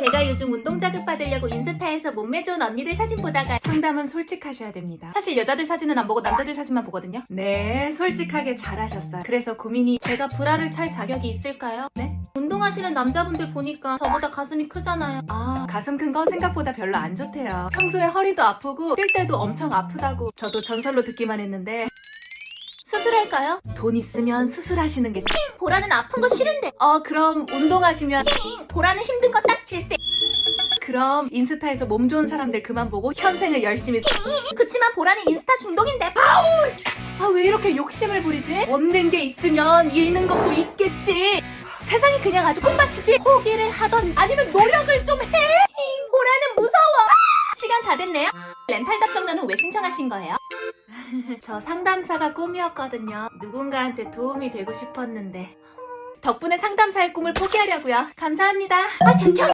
제가 요즘 운동 자극 받으려고 인스타에서 몸매 좋은 언니들 사진 보다가 상담은 솔직하셔야 됩니다. 사실 여자들 사진은 안 보고 남자들 사진만 보거든요. 네, 솔직하게 잘하셨어요. 그래서 고민이 제가 브라를 찰 자격이 있을까요? 네? 운동하시는 남자분들 보니까 저보다 가슴이 크잖아요. 아, 가슴 큰 거 생각보다 별로 안 좋대요. 평소에 허리도 아프고 뛸 때도 엄청 아프다고 저도 전설로 듣기만 했는데 수술할까요? 돈 있으면 수술하시는 게 보라는 아픈 거 싫은데. 어, 그럼 운동하시면 보라는 힘든 거 딱 질세. 그럼 인스타에서 몸 좋은 사람들 그만 보고 현생을 열심히 사- 그치만 보라는 인스타 중독인데. 아, 왜 이렇게 욕심을 부리지? 얻는 게 있으면 잃는 것도 있겠지. 세상이 그냥 아주 꽃밭이지. 포기를 하던지 아니면 노력을 좀 해. 보라는 무서워. 시간 다 됐네요. 렌탈 답정너는 왜 신청하신 거예요? 저 상담사가 꿈이었거든요. 누군가한테 도움이 되고 싶었는데. 덕분에 상담사의 꿈을 포기하려고요. 감사합니다. 아, 켜켜.